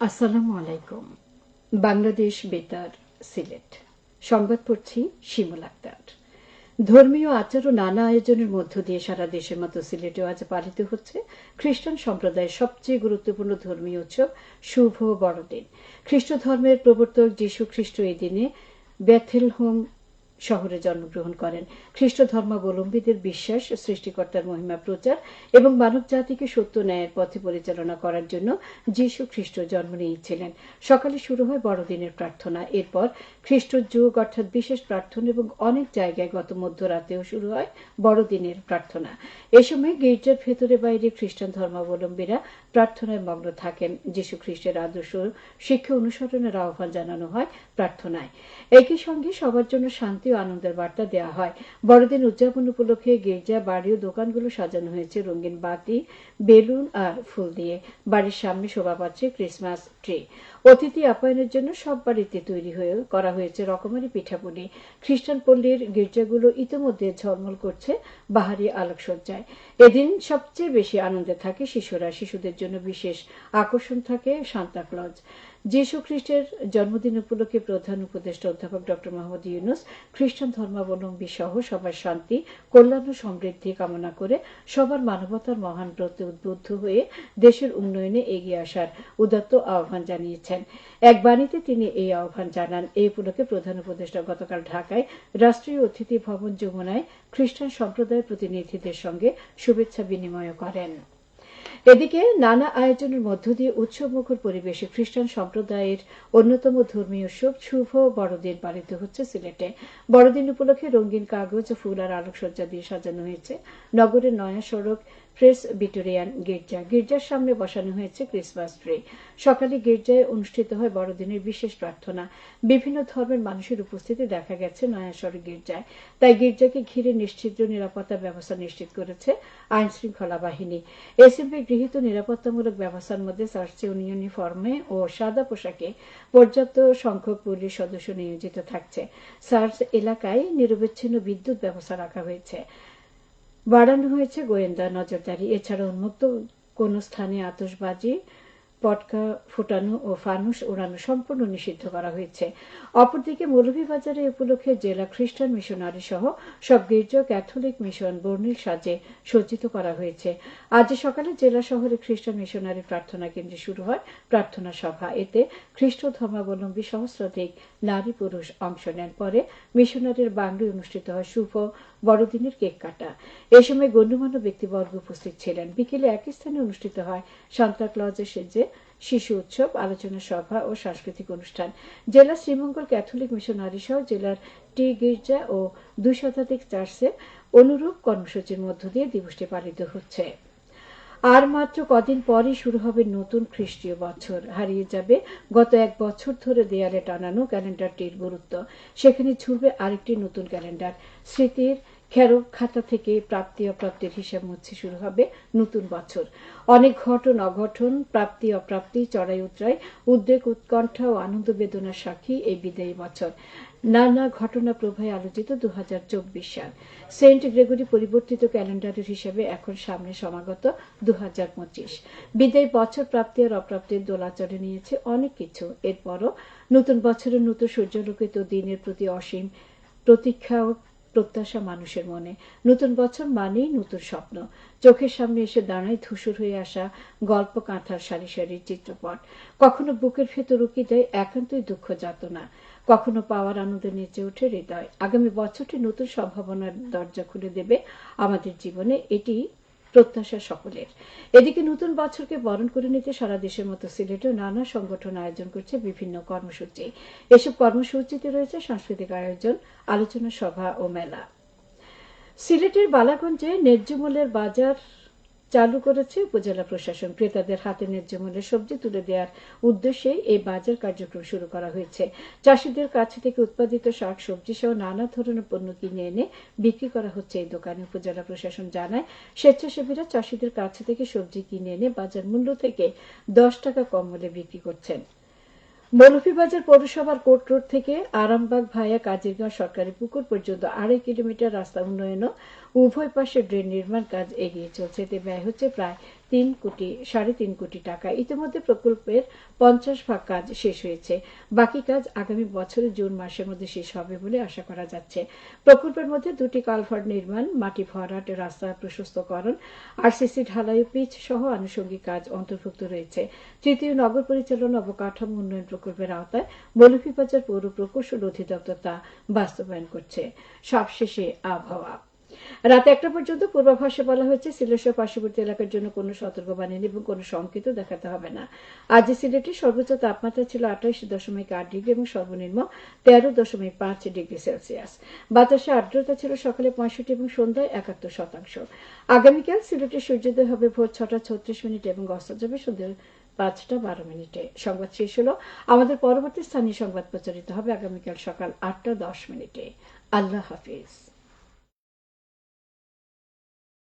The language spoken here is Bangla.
আসসালামু আলাইকুম। বাংলাদেশ বেতার, সিলেট। সংবাদ পড়ছি শিমুল আক্তার। ধর্মীয় আচার ও নানা আয়োজনের মধ্য দিয়ে সারা দেশের মতো সিলেটেও আজ পালিত হচ্ছে খ্রিস্টান সম্প্রদায়ের সবচেয়ে গুরুত্বপূর্ণ ধর্মীয় উৎসব শুভ বড়দিন। খ্রিস্ট ধর্মের প্রবর্তক যীশু খ্রিস্ট এই দিনে ব্যাথেলহোম শহরে জন্মগ্রহণ করেন। খ্রিস্ট ধর্মাবলম্বীদের বিশ্বাস, সৃষ্টিকর্তার মহিমা প্রচার এবং মানব জাতিকে সত্য ন্যায়ের পথে পরিচালনা করার জন্য যীশু খ্রিস্ট জন্ম নিয়েছিলেন। সকালে শুরু হয় বড়দিনের প্রার্থনা। এরপর খ্রিস্ট যুগ অর্থাৎ বিশেষ প্রার্থনা এবং অনেক জায়গায় গত মধ্যরাতেও শুরু হয় বড়দিনের প্রার্থনা। এ সময় গির্জার ভেতরে বাইরে খ্রিস্টান ধর্মাবলম্বীরা প্রার্থনায় মগ্ন থাকেন। যীশু খ্রিস্টের আদর্শ শিক্ষা অনুসরণের আহ্বান জানানো হয় প্রার্থনায়। একই সঙ্গে সবার জন্য শান্তি ও আনন্দের বার্তা দেওয়া হয়। বড়দিন উদযাপন উপলক্ষে গির্জা, বাড়ি ও দোকানগুলো সাজানো হয়েছে রঙিন বাতি বেলুন আর ফুল দিয়ে। বাড়ির সামনে শোভা পাচ্ছে ক্রিসমাস ট্রি। অতিথি আপ্যায়নের জন্য সব বাড়িতে তৈরি হয়ে করা হয়েছে রকমারি পিঠাপুলি। খ্রিস্টান পল্লীর গির্জাগুলো ইতিমধ্যে ঝলমল করছে বাহারি আলোকসজ্জায়। এদিন সবচেয়ে বেশি আনন্দে থাকে শিশুরা। শিশুদের জন্য বিশেষ আকর্ষণ থাকে সান্তাক্লজ যীশু খ্রিস্টের জন্মদিন উপলক্ষে প্রধান উপদেষ্টা অধ্যাপক ড. মোহাম্মদ ইউনুস খ্রিস্টান ধর্মাবলম্বী সহ সবার শান্তি, কল্যাণ ও সমৃদ্ধি কামনা করে সবার মানবতার মহান ব্রতে উদ্বুদ্ধ হয়ে দেশের উন্নয়নে এগিয়ে আসার উদাত্ত আহ্বান জানিয়েছেন। এক বাণীতে তিনি এই আহ্বান জানান। এই উপলক্ষে প্রধান উপদেষ্টা গতকাল ঢাকায় রাষ্ট্রীয় অতিথি ভবন যমুনায় খ্রিস্টান সম্প্রদায়ের প্রতিনিধিদের সঙ্গে শুভেচ্ছা বিনিময় করেন। এদিকে নানা আয়োজনের মধ্য দিয়ে উৎসবমুখর পরিবেশে খ্রিস্টান সম্প্রদায়ের অন্যতম ধর্মীয় উৎসব শুভ বড়দিন পালিত হচ্ছে সিলেটে। বড়দিন উপলক্ষে রঙিন কাগজ, ফুল আর আলোকসজ্জা দিয়ে সাজানো হয়েছে। নগরের নয়া সড়ক প্রেস ভিক্টোরিয়ান গির্জা। গির্জার সামনে বসানো হয়েছে ক্রিসমাস ট্রি। সকালে গির্জায় অনুষ্ঠিত হয় বড়দিনের বিশেষ প্রার্থনা। বিভিন্ন ধর্মের মানুষের উপস্থিতি দেখা গেছে নয়া সড়ক গির্জায়। তাই গির্জাকে ঘিরে নিশ্চিদ্র নিরাপত্তা ব্যবস্থা নিশ্চিত করেছে আইন শৃঙ্খলা বাহিনী। এসএমপি গৃহীত নিরাপত্তামূলক ব্যবস্থার মধ্যে সার্চ ইউনিফর্মে ও সাদা পোশাকে পর্যাপ্ত সংখ্যক পুলিশ সদস্য নিয়োজিত থাকছে। সার্চ এলাকায় নিরবিচ্ছিন্ন বিদ্যুৎ ব্যবস্থা রাখা হয়েছে। বাড়ানো হয়েছে গোয়েন্দা নজরদারি। এছাড়া উন্মুক্ত কোন স্থানে আতসবাজি পটকা ফুটানো ও ফানুস ওড়ানো সম্পূর্ণ নিষিদ্ধ করা হয়েছে। অপরদিকে মৌলভীবাজারে উপলক্ষে জেলা খ্রিস্টান মিশনারি সহ সব গির্জা ক্যাথলিক মিশন বর্ণিল সাজে সজ্জিত করা হয়েছে। আজ সকালে জেলা শহরে খ্রিস্টান মিশনারি প্রার্থনা কেন্দ্রে শুরু হয় প্রার্থনা সভা। এতে খ্রিস্ট ধর্মাবলম্বী সহস্রাধিক নারী পুরুষ অংশ নেন। পরে মিশনারির বাংলায় অনুষ্ঠিত হয় শুভ বড়দিনের কেক কাটা। এ সময় গণ্যমান্য ব্যক্তিবর্গ উপস্থিত ছিলেন। বিকেলে একই স্থানে অনুষ্ঠিত হয় সান্তা ক্লজের সেজে শিশু উৎসব, আলোচনা সভা ও সাংস্কৃতিক অনুষ্ঠান। জেলা শ্রীমঙ্গল ক্যাথলিক মিশনারি সহ জেলার টি গির্জা ও দুই শতাধিক চার্চে অনুরূপ কর্মসূচির মধ্য দিয়ে দিবসটি পালিত হচ্ছে। আর মাত্র কদিন পরই শুরু হবে নতুন খ্রিস্টীয় বছর। হারিয়ে যাবে গত এক বছর ধরে দেয়ালে টানানো ক্যালেন্ডারটির গুরুত্ব। সেখানে ছুড়বে আরেকটি নতুন ক্যালেন্ডার। স্মৃতির খেরক খাতা থেকে প্রাপ্তি অপ্রাপ্তির হিসাব মুছে শুরু হবে নতুন বছর। অনেক ঘটন অঘটন, প্রাপ্তি অপ্রাপ্তি, চড়াই উতরাই, উদ্বেগ, উৎকণ্ঠা ও আনন্দ বেদনার সাক্ষী এই বিদায়ী বছর। নানা ঘটনা প্রভায় আলোচিত দু সাল। সেন্ট গ্রেগরি পরিবর্তিত ক্যালেন্ডারের হিসেবে এখন সামনে সমাগত দু হাজার পঁচিশ। বিদায়ী বছর প্রাপ্তি আর অপ্রাপ্তির দোলাচলে নিয়েছে অনেক কিছু। এরপরও নতুন বছরের নতুন সূর্যলোকিত দিনের প্রতি অসীম প্রতীক্ষা ও প্রত্যাশা মানুষের মনে। নতুন বছর মানেই নতুন স্বপ্ন। চোখের সামনে এসে দাঁড়ায় ধূসর হয়ে আসা গল্প কাঁথার সারি সারি চিত্রপট। কখনো বুকের ভেতর উকি দেয় একান্তই দুঃখ যাতনা। কখনো পাওয়ার আনন্দে নেচে ওঠে হৃদয়। আগামী বছরটি নতুন সম্ভাবনার দরজা খুলে দেবে আমাদের জীবনে। এটি প্রত্যাশা সকলের। এদিকে নতুন বছরকে বরণ করে নিতে সারা দেশের মতো সিলেটেও নানা সংগঠন আয়োজন করছে বিভিন্ন কর্মসূচি। এসব কর্মসূচিতে রয়েছে সাংস্কৃতিক আয়োজন, আলোচনা সভা ও মেলা। সিলেটের বালাগঞ্জে ন্যায্য মূল্যের বাজার চালু করেছে উপজেলা প্রশাসন। ক্রেতাদের হাতে ন্যায্য মূল্যে সবজি তুলে দেওয়ার উদ্দেশ্যে এই বাজার কার্যক্রম শুরু করা হয়েছে। চাষিদের কাছ থেকে উৎপাদিত শাক সবজি সহ নানা ধরনের পণ্য কিনে এনে বিক্রি করা হচ্ছে এই দোকানে। উপজেলা প্রশাসন জানায়, স্বেচ্ছাসেবীরা চাষিদের কাছ থেকে সবজি কিনে এনে বাজার মূল্য থেকে দশ টাকা কম মূল্যে বিক্রি করছেন। মৌলভীবাজার পৌরসভার কোর্ট রোড থেকে আরামবাগ ভায়া কাজিরগাঁও সরকারি পুকুর পর্যন্ত আড়াই কিলোমিটার রাস্তা উন্নয়ন ও উভয় পাশে ড্রেন নির্মাণ কাজ এগিয়ে চলছে। এতে ব্যয় হচ্ছে প্রায় তিন কোটি, সাড়ে তিন কোটি টাকা। ইতিমধ্যে প্রকল্পের পঞ্চাশ ভাগ কাজ শেষ হয়েছে। বাকি কাজ আগামী বছরের জুন মাসের মধ্যে শেষ হবে বলে আশা করা যাচ্ছে। প্রকল্পের মধ্যে দুটি কালভার্ট নির্মাণ, মাটি ভরাট, রাস্তা প্রশস্তকরণ, আরসিসি ঢালাই, পিচ সহ আনুষঙ্গিক কাজ অন্তর্ভুক্ত রয়েছে। তৃতীয় নগর পরিচালনা অবকাঠামো উন্নয়ন প্রকল্পের আওতায় মৌলভীবাজার পৌর প্রকৌশল অধিদপ্তর তা বাস্তবায়ন করছে। সবশেষে আবহাওয়া। রাত একটা পর্যন্ত পূর্বাভাসে বলা হয়েছে, সিলেট সহ পার্শ্ববর্তী এলাকার জন্য কোনো সতর্কবাণী এবং কোনো সংকেত দেখাতে হবে না। আজ সিলেটে সর্বোচ্চ তাপমাত্রা ছিল আঠাইশ দশমিক আট ডিগ্রি এবং সর্বনিম্ন তেরো দশমিক পাঁচ ডিগ্রি সেলসিয়াস। বাতাসে আর্দ্রতা ছিল সকালে পঁয়ষট্টি এবং সন্ধ্যায় একাত্তর শতাংশ। আগামীকাল সিলেটে সূর্যোদয় হবে ভোর ছটা ছত্রিশ মিনিট এবং অস্ত যাবে সন্ধ্যা পাঁচটা বারো মিনিটে। সংবাদ শেষ হলো। আমাদের পরবর্তী স্থানীয় সংবাদ প্রচারিত হবে আগামীকাল সকাল আটটা দশ মিনিটে। আল্লাহ হাফিজ।